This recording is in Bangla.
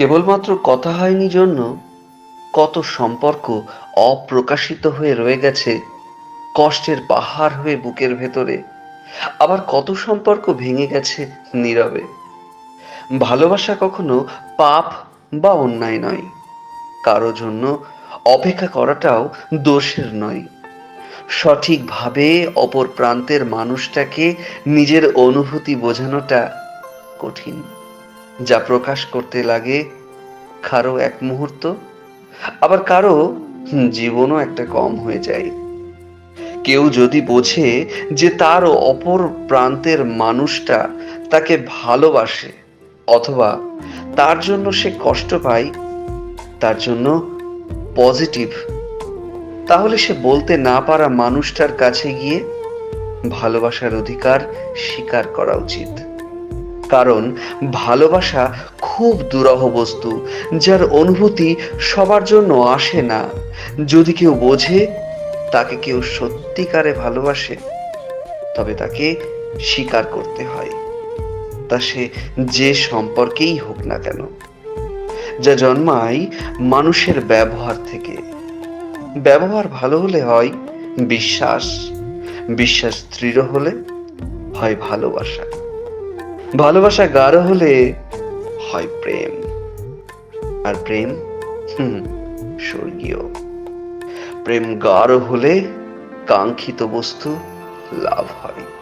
কেবলমাত্র কথা হয়নি জন্য কত সম্পর্ক অপ্রকাশিত হয়ে রয়ে গেছে, কষ্টের পাহাড় হয়ে বুকের ভেতরে। আবার কত সম্পর্ক ভেঙে গেছে নীরবে। ভালোবাসা কখনো পাপ বা অন্যায় নয়, কারও জন্য অপেক্ষা করাটাও দোষের নয়। সঠিকভাবে অপর প্রান্তের মানুষটাকে নিজের অনুভূতি বোঝানোটা কঠিন। যা প্রকাশ করতে লাগে কারও এক মুহূর্ত, আবার কারও জীবনও একটা কম হয়ে যায়। কেউ যদি বোঝে যে তার অপর প্রান্তের মানুষটা তাকে ভালোবাসে অথবা তার জন্য সে কষ্ট পায়, তার জন্য পজিটিভ, তাহলে সে বলতে না পারা মানুষটার কাছে গিয়ে ভালোবাসার অধিকার স্বীকার করা উচিত। কারণ ভালোবাসা খুব দুরহ বস্তু, যার অনুভূতি সবার জন্য আসে না। যদি কেউ বোঝে, তাকে কেউ সত্যিকারে ভালোবাসে, তবে তাকে স্বীকার করতে হয়। তা সে যে সম্পর্কেই হোক না কেন, যা জন্মায় মানুষের ব্যবহার থেকে। ব্যবহার ভালো হলে হয় বিশ্বাস বিশ্বাস দৃঢ় হলে হয় ভালোবাসা। ভালোবাসা গাঢ় হলে হয় প্রেম। আর প্রেম, হুম, স্বর্গীয়। প্রেম গাঢ় হলে কাঙ্ক্ষিত বস্তু লাভ হয়।